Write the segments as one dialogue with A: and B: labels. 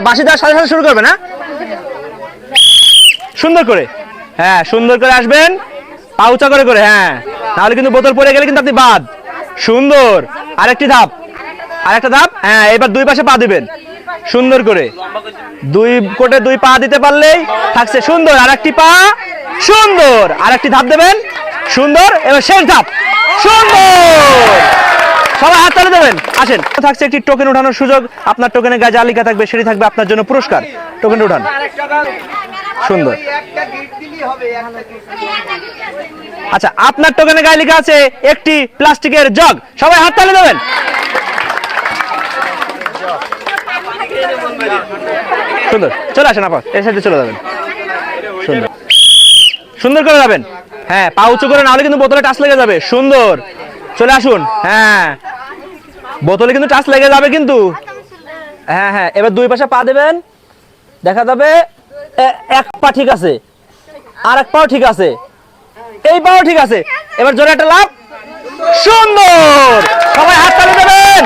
A: বাঁশি দেওয়ার সাথে সাথে শুরু করবে না? সুন্দর করে। হ্যাঁ সুন্দর করে আসবেন। পা উঁচা করে করে হ্যাঁ। তাহলে কিন্তু বোতল পড়ে গেলে কিন্তু আপনি বাদ। সুন্দর। আরেকটি ধাপ। আরেকটা ধাপ। হ্যাঁ এবার দুই পাশে পা দিবেন। সুন্দর করে। দুই কোটে দুই পা দিতে পারলেই থাকছে সুন্দর। আরেকটি পা। সুন্দর। আরেকটি ধাপ দেবেন। সুন্দর। এবার শেষ ধাপ। সুন্দর। সবাই হাত তালে দেবেন। আসেন। থাকছে একটি টোকেন উঠানোর সুযোগ। আপনার টোকেনের গায়ে যা লেখা থাকবে, সেটি থাকবে আপনার জন্য পুরস্কার। টোকেন উঠান সুন্দর। আচ্ছা আপনার টোকেনের গায়ে লেখা আছে একটি প্লাস্টিকের জগ। সবাই হাত তালে দেবেন। সুন্দর। চলে আসেন আপা এর সাথে চলে যাবেন। সুন্দর। সুন্দর করে যাবেন। হ্যাঁ পা উঁচু করে নাহলে কিন্তু বোতলে টাচ লেগে যাবে। সুন্দর। চলে আসুন। হ্যাঁ। বোতলে কিন্তু টাচ লেগে যাবে কিন্তু। হ্যাঁ হ্যাঁ এবার দুই পাশে পা দেবেন। দেখা যাবে এক পা ঠিক আছে। আর এক পাও ঠিক আছে। এই পাও ঠিক আছে। এবার জোরে একটা লাভ সুন্দর! সবাই হাত তালি দেবেন।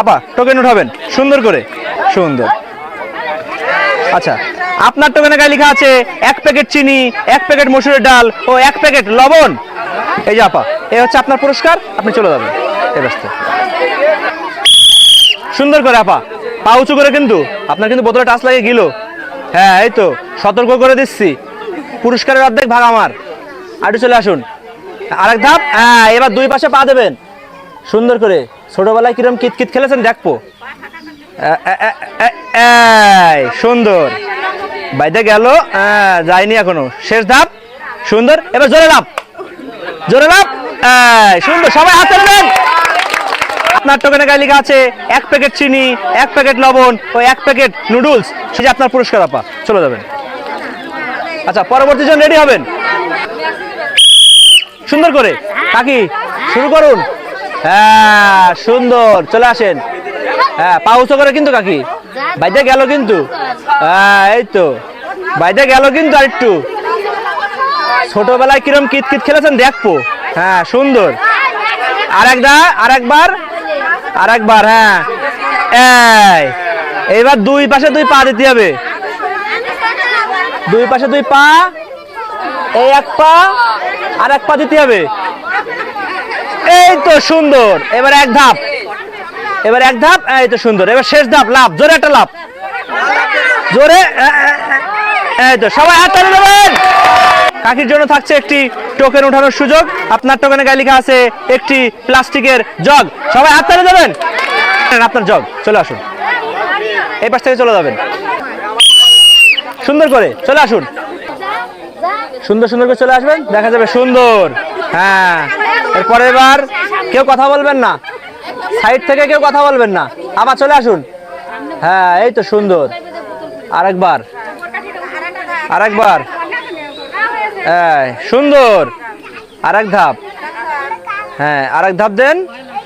A: আপা, টোকেন উঠাবেন। সুন্দর করে। সুন্দর। আচ্ছা আপনার টোকেনে গায়ে লেখা আছে, এক প্যাকেট চিনি, এক প্যাকেট মসুরের ডাল ও এক প্যাকেট লবণ। এই যে আপা এই হচ্ছে আপনার পুরস্কার। আপনি চলে যাবেন। ব্যস্ত। সুন্দর করে, আপা। পা উঁচু করে কিন্তু। আপনার কিন্তু বোতলে টাচ লাগে গেল। হ্যাঁ এই তো। সতর্ক করে দিচ্ছি। পুরস্কারের অর্ধেক ভাগ আমার। আরও চলে আসুন। আরেক ধাপ। হ্যাঁ এবার দুই পাশে পা দেবেন। সুন্দর করে। ছোটবেলায় কিরম কিতকিত খেলেছেন, দেখব। সুন্দর। বাইতে গেল। যায়নি এখনও। শেষ ধাপ। সুন্দর। এবার জোরে লাভ জোরে লাভ সুন্দর। সবাই হাতে নেবেন আপনার টোকেনে গায়ে লেখা আছে, এক প্যাকেট চিনি, এক প্যাকেট লবণ ও এক প্যাকেট নুডলস, সেটা আপনার পুরস্কার, আপা। চলে যাবেন। আচ্ছা পরবর্তী জন রেডি হবেন? সুন্দর করে। কাকি, শুরু করুন। হ্যাঁ সুন্দর। চলে আসেন। হ্যাঁ পা উঁচু করে কিন্তু, কাকি। বাইদে গেল কিন্তু। হ্যাঁ এই তো। বাইদে গেল কিন্তু আরেকটু। ছোটবেলায় কিরম কিত কিত খেলেছেন, দেখব। হ্যাঁ সুন্দর। আর একদা আর একবার আর একবার হ্যাঁ। এই, এইবার দুই পাশে দুই পা দিতে হবে। দুই পাশে দুই পা, এই এক পা, আর এক পা দিতে হবে। এই তো সুন্দর। এবার এক ধাপ। এবার এক ধাপ, এই তো সুন্দর। এবার শেষ ধাপ লাভ জোরে একটা লাভ জোরে এই তো সবাই হাত তালি দেবেন। কাকির জন্য থাকছে একটি টোকেন ওঠানোর সুযোগ। আপনার টোকেনে গায়ে লেখা আছে একটি প্লাস্টিকের জগ। সবাই হাত তালি দেবেন? আপনার জগ, চলে আসুন। এই পাশ থেকে চলে যাবেন। সুন্দর করে, চলে আসুন। সুন্দর সুন্দর করে চলে আসবেন। দেখা যাবে সুন্দর। হ্যাঁ। এরপরে এবার কেউ কথা বলবেন না। সাইড থেকে কেউ কথা বলবেন না। আবার চলে আসুন। হ্যাঁ এই তো সুন্দর। আরেকবার। আরেকবার। হ্যাঁ সুন্দর। আর এক ধাপ। হ্যাঁ আর এক ধাপ দেন।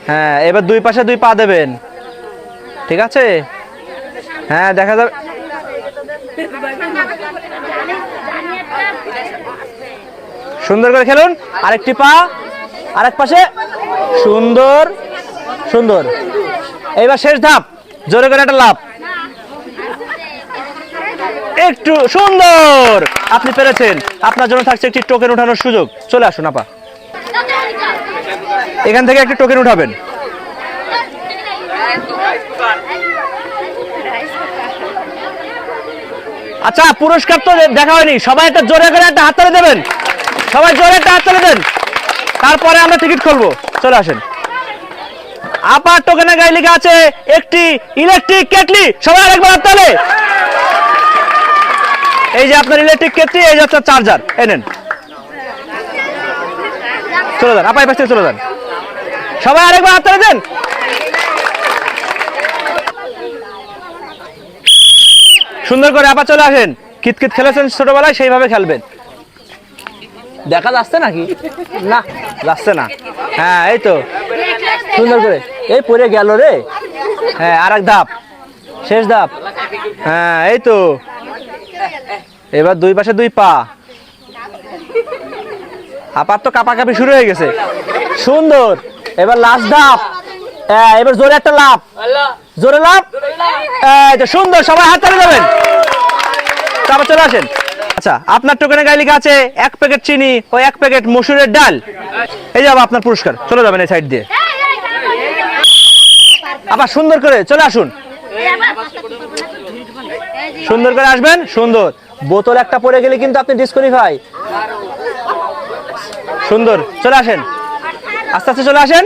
A: হ্যাঁ এবার দুই পাশে দুই পা দেবেন। ঠিক আছে? হ্যাঁ দেখা যাবে। সুন্দর করে খেলুন। আরেকটি পা। আরেক পাশে। সুন্দর। সুন্দর। এইবার শেষ ধাপ। জোরে করে একটা লাভ একটু সুন্দর। আপনি পেরেছেন। আপনার জন্য থাকছে একটি টোকেন উঠানোর সুযোগ। চলে আসুন, আপা। এখান থেকে একটি টোকেন উঠাবেন। আচ্ছা পুরস্কার তো দেখা হয়নি। সবাই একটা জোরে করে একটা হাততালি দেবেন। সবাই জোরে একটা হাততালি দেন। তারপরে আমরা টিকিট খুলবো। চলে আসেন। আপার টোকেনে গায়ে লেখা আছে, একটি ইলেকট্রিক কেটলি সবাই আরেকবার হাততালি এই যে আপনার ইলেকট্রিক কেটলি এই যে আপনার চার্জার এই নেন। চলে যান আপা এই পাশ চলে যান। সবাই আরেকবার হাততালি দেন। সুন্দর করে আপা চলে আসেন। কিতকিত খেলেছেন ছোটবেলায়, সেইভাবে খেলবেন। দেখা যাচ্ছে নাকি? না, যাচ্ছে না। হ্যাঁ এই তো। সুন্দর করে। এই পড়ে গেল রে। হ্যাঁ আর এক ধাপ। শেষ ধাপ। হ্যাঁ এই তো। এবার দুই পাশে দুই পা। আপার তো কাপাকাপি শুরু হয়ে গেছে। সুন্দর। এবার লাস্ট ধাপ। হ্যাঁ এবার জোরে একটা লাভ জোরে লাভ সুন্দর সবাই হাত তালি দেবেন। তারপর চলে আসেন। আচ্ছা আপনার টোকেনে গায়ে লেখা আছে এক প্যাকেট চিনি ও এক প্যাকেট মসুরের ডাল। এই যাব আপনার পুরস্কার। চলে যাবেন এই সাইড দিয়ে। আবার সুন্দর করে চলে আসুন। সুন্দর করে আসবেন? সুন্দর। বোতল একটা পড়ে গেলে কিন্তু আপনি ডিসকোয়ালিফাই সুন্দর। চলে আসেন। আস্তে আস্তে চলে আসেন।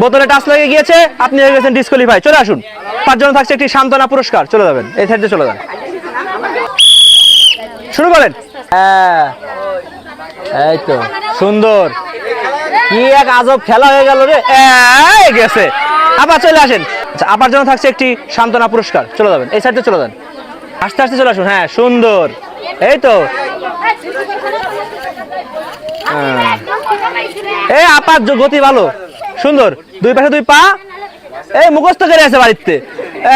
A: বোতলে টাচ লেগে গিয়েছে, আপনি হয়ে গেছেন ডিসকোয়ালিফাই চলে আসুন। পাঁচজন থাকছে একটি সান্ত্বনা পুরস্কার। চলে যাবেন। এই সাইডে চলে যান। শুরু করেন। হ্যাঁ। এই তো। সুন্দর। কি এক আজব খেলা হয়ে গেল রে। গেছে। আবার চলে আসেন। আচ্ছা আবার জন্য থাকছে একটি সান্ত্বনা পুরস্কার। চলে যাবেন, এই সাইডে চলে যান। আস্তে আস্তে চলে আসুন হ্যাঁ সুন্দর। এই তো। এই আপার গতি ভালো। সুন্দর। দুই পাশে দুই পা। এই মুখস্থ করে আছে বাড়িতে।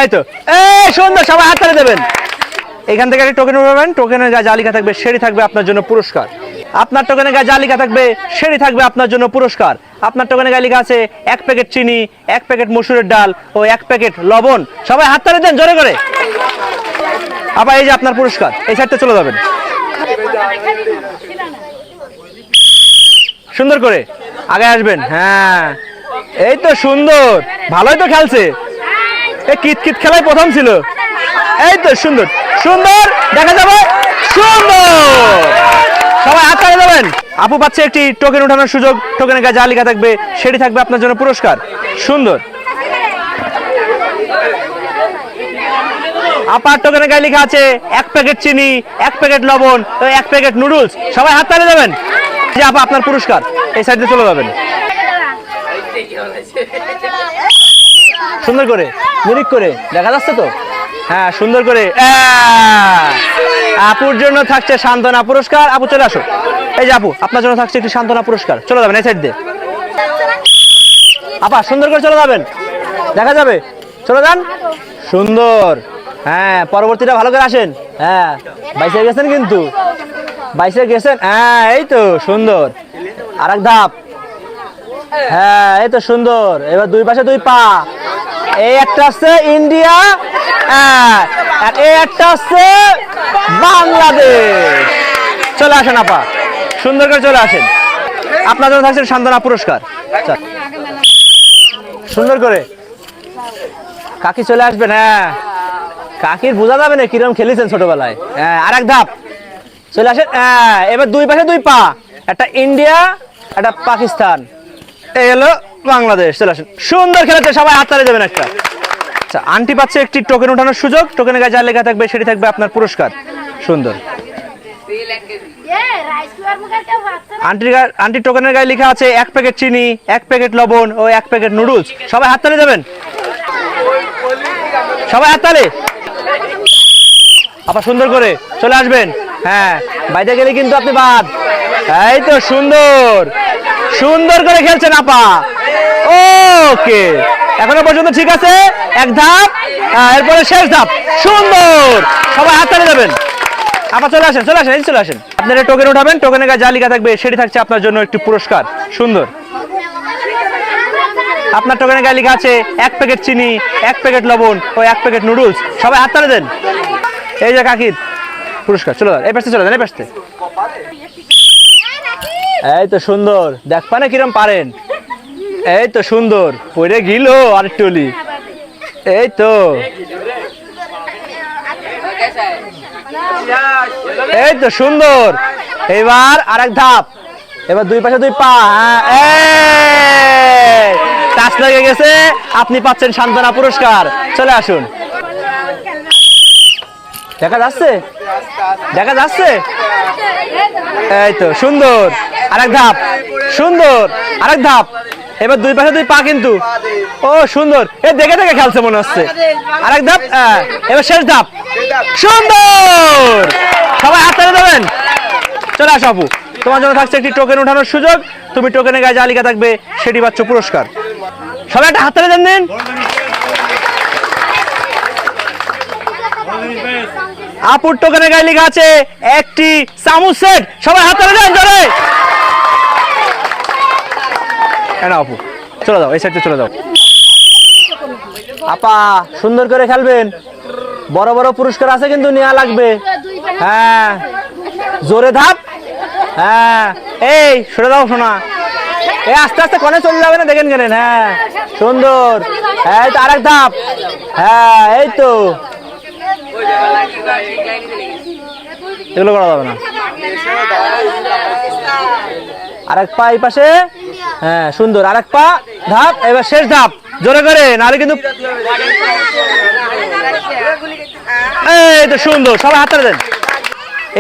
A: এই তো। এই সুন্দর, সবাই হাত তালি দেবেন। এখান থেকে একটা টোকেন উঠাবেন টোকেনের যা লেখা থাকবে, সেটি থাকবে আপনার জন্য পুরস্কার। আপনার টোকেনের গায়ে যা লেখা থাকবে, সেটি থাকবে আপনার জন্য পুরস্কার। আপনার টোকেনের গায়ে লেখা আছে, এক প্যাকেট চিনি, এক প্যাকেট মসুরের ডাল ও এক প্যাকেট লবণ। সবাই হাত তালি দেন, জোরে করে। আবার এই যে আপনার পুরস্কার, এই সাইডটা চলে যাবেন। সুন্দর করে, আগে আসবেন হ্যাঁ। এই তো সুন্দর, ভালোই তো খেলছে। এই কিত কিত খেলায় প্রথম ছিল। এই তো সুন্দর সুন্দর, দেখা যাবে? সুন্দর! সবাই হাত তালি দেবেন। আপু পাচ্ছে একটি টোকেন উঠানোর সুযোগ। টোকেনের গায়ে যা লেখা থাকবে, সেটি থাকবে আপনার জন্য পুরস্কার। সুন্দর। আপার টোকেনের গায়ে লেখা আছে, এক প্যাকেট চিনি, এক প্যাকেট লবণ এক প্যাকেট নুডলস। সবাই হাত তালি দেবেন। যে আপা আপনার পুরস্কার, এই সাইডে চলে যাবেন। সুন্দর করে, মিরিক করে, দেখা যাচ্ছে তো? হ্যাঁ সুন্দর করে! আপুর জন্য থাকছে সান্ত্বনা পুরস্কার। আপু, চলে আসো। এই যে আপু, আপনার জন্য থাকছে একটি সান্ত্বনা পুরস্কার। চলে যাবেন এই সাইড দিয়ে। আপা, সুন্দর করে চলে যাবেন। দেখা যাবে। চলে যান। সুন্দর। হ্যাঁ পরবর্তীটা ভালো করে আসেন। হ্যাঁ বাইসে গেছেন কিন্তু। বাইসে গেছেন। হ্যাঁ এই তো, সুন্দর। আর এক ধাপ। হ্যাঁ এই তো, সুন্দর। এবার দুই পাশে দুই পা। এই একটা আছে ইন্ডিয়া হ্যাঁ এই একটা আছে বাংলাদেশ। চলে আসেন আপা, সুন্দর করে চলে আসেন। আপনার জন্য থাকছে সান্ত্বনা পুরস্কার। সুন্দর করে। কাকি চলে আসবেন হ্যাঁ। কাকির বোঝা যাবে না কিরম খেলেছেন ছোটবেলায়। হ্যাঁ আর এক ধাপ। চলে আসেন হ্যাঁ এবার দুই পাশে দুই পা। একটা ইন্ডিয়া, একটা পাকিস্তান। এই হলো বাংলাদেশ, চলে আসেন। সুন্দর খেলেছে, সবাই হাততালি দেবেন একটা। আচ্ছা আন্টি পাচ্ছে একটি টোকেন ওঠানোর সুযোগ। টোকেনের গায়ে যা লেখা থাকবে, সেটি থাকবে আপনার পুরস্কার। সুন্দর। আন্টির গা- টোকেনের গায়ে লেখা আছে, এক প্যাকেট চিনি, এক প্যাকেট লবণ ও এক প্যাকেট নুডলস সবাই দেবেন? সবাই আবার সুন্দর করে চলে আসবেন। হ্যাঁ বাইরে গেলে কিন্তু আপনি বাদ। এই তো সুন্দর। সুন্দর করে খেলছেন আপা। ওকে। এখনও পর্যন্ত ঠিক আছে? এক ধাপ এরপরে শেষ ধাপ। সুন্দর! সবাই হাততালি দেবেন। আবার চলে আসেন চলে আসেন, এই চলে আসেন। আপনারা টোকেন উঠাবেন, টোকেনের গায়ে যা লেখা থাকবে, সেটি থাকছে আপনার জন্য একটি পুরস্কার। সুন্দর। আপনার টোকেনের গায়ে লেখা আছে, এক প্যাকেট চিনি, এক প্যাকেট লবণ ও এক প্যাকেট নুডলস। সবাই হাত তালে দেন। এই যে কাকির পুরস্কার, চলে যান। এই পাশে চলে যান, এই পাশে। এই তো সুন্দর। দেখ পানে কিরম পারেন। এই তো সুন্দর পড়ে গিল আর টলি। এই তো। এই তো সুন্দর। এবার আরেক ধাপ। এবার দুই পাশে দুই পা। হ্যাঁ, টাচ লেগে গেছে। আপনি পাচ্ছেন সান্ত্বনা পুরস্কার। চলে আসুন। দেখা যাচ্ছে? দেখা যাচ্ছে? এই তো সুন্দর। আরেক ধাপ। সুন্দর। আরেক ধাপ। এবার দুই পাশে দুই পা কিন্তু। ও সুন্দর। এ দেখে দেখে খেলছে মনে হচ্ছে। আরেক ধাপ এবার শেষ ধাপ। সুন্দর! সবাই হাত তালি দেবেন। চলে আসো আপু। তোমার জন্য থাকছে একটি টোকেন ওঠানোর সুযোগ। তুমি টোকেনের গায়ে যা লেখা থাকবে সেটি পাচ্ছ পুরস্কার। সবাই একটা হাত তালি দেন দিন। আপুর টোকেনের গায়ে লেখা আছে একটি চামচ সেট। সবাই হাত তালি দেন জোরে। হ্যাঁ না আপু চলে যাও, এই সাইডে চলে যাও। আপা, সুন্দর করে খেলবেন। বড় বড় পুরস্কার আছে কিন্তু নেওয়া লাগবে। হ্যাঁ। জোরে ধাপ। হ্যাঁ। এই, সরে দাও শোনা এই, আস্তে আস্তে, কনে চলে যাবে না? দেখেন কেন হ্যাঁ। সুন্দর। হ্যাঁ তো আরেক ধাপ। হ্যাঁ এই তো। এগুলো করা যাবে না। আরেক পা এই পাশে। হ্যাঁ সুন্দর। আরেক পা, ধাপ, এবার শেষ ধাপ। জোরে করে, নাহলে কিন্তু সুন্দর, সবাই হাতটা দেন।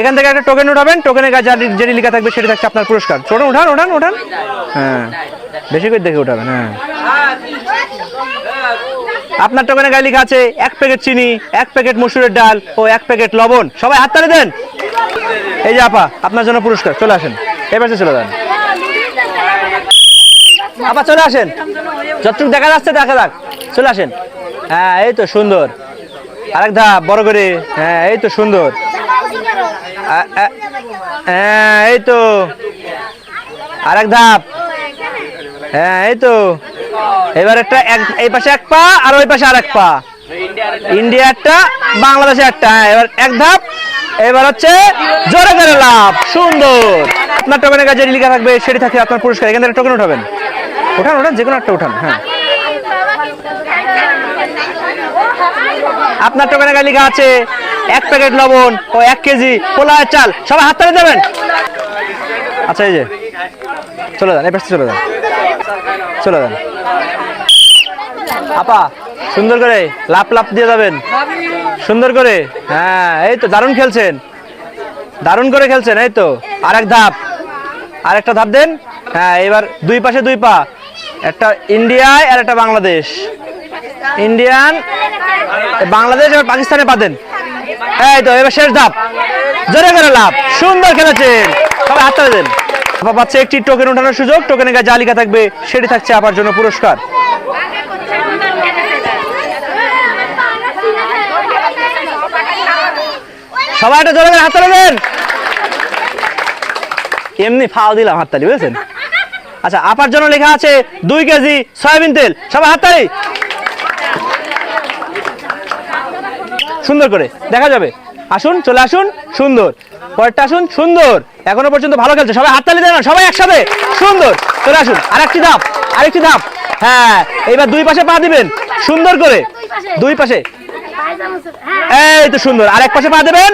A: এখান থেকে একটা টোকেন উঠাবেন টোকেনের কাছে আর যেটি লেখা থাকবে সেটি থাকছে আপনার পুরস্কার। ছোট উঠান উঠান উঠান। হ্যাঁ বেশি করে দেখে উঠাবেন হ্যাঁ। আপনার টোকেনের গায়ে লেখা আছে, এক প্যাকেট চিনি, এক প্যাকেট মসুরের ডাল ও এক প্যাকেট লবণ। সবাই হাত হাততালি দেন। এই যে আপা, আপনার জন্য পুরস্কার, চলে আসেন। এবার চলে যান। আপা চলে আসেন। যতটুকু দেখা যাচ্ছে দেখা যাক। চলে আসেন। হ্যাঁ এই তো সুন্দর। আরেক ধাপ, বড় করে। হ্যাঁ এই তো সুন্দর। হ্যাঁ এই তো। আরেক ধাপ। হ্যাঁ এই তো। এবার একটা এক- এই পাশে এক পা আর ওই পাশে আরেক পা। ইন্ডিয়া একটা, বাংলাদেশে একটা। হ্যাঁ এবার এক ধাপ। এবার হচ্ছে জোরে করে লাভ সুন্দর। আপনার টোকেনের কাছে লেখা থাকবে, সেটি থাকবে আপনার পুরস্কার। এখান থেকে টোকেন উঠাবেন। উঠান উঠান যে কোনো একটা উঠান হ্যাঁ। আপনার টোকেনের গায়ে লেখা আছে এক প্যাকেট লবণ ও এক কেজি পোলা চাল, সবাই হাত তালে দেবেন। আচ্ছা এই যে, চলে যান পাশে চলে যান চলে যান। আপা, সুন্দর করে লাপ লাপ দিয়ে যাবেন। সুন্দর করে হ্যাঁ এই তো দারুণ খেলছেন। দারুণ করে খেলছেন, এই তো। আরেক ধাপ, আরেকটা ধাপ দেন। হ্যাঁ এবার দুই পাশে দুই পা। একটা ইন্ডিয়ায় আর একটা বাংলাদেশ। ইন্ডিয়ান বাংলাদেশ আর পাকিস্তানে পাতেন এই তো, এবার শেষ ধাপ। জোরে করে লাভ। সুন্দর খেলেছেন। সবাই হাত দেন। আপা পাচ্ছে একটি টোকেন ওঠানোর সুযোগ। টোকেনের গায়ে জালিকা থাকবে, সেটি থাকছে আপার জন্য পুরস্কার। সবাই একটা জোরে করে হাত দেন। এমনি ফাও দিলাম হাততালি বুঝেছেন? আচ্ছা আপার জন্য লেখা আছে দুই কেজি সয়াবিন তেল। সবাই হাততালি সুন্দর করে, দেখা যাবে। আসুন, চলে আসুন, সুন্দর। পরেরটা আসুন, সুন্দর। এখনও পর্যন্ত ভালো খেলছে। সবাই হাততালি দেন সবাই একসাথে। সুন্দর। চলে আসুন আর একটি ধাপ, আরেকটি ধাপ। হ্যাঁ এবার দুই পাশে পা দিবেন। সুন্দর করে। দুই পাশে। এই তো সুন্দর। আর এক পাশে পা দেবেন।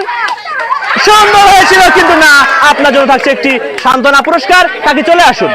A: সুন্দর হয়েছিল, কিন্তু না, আপনার জন্য থাকছে একটি সান্ত্বনা পুরস্কার। তাকে চলে আসুন।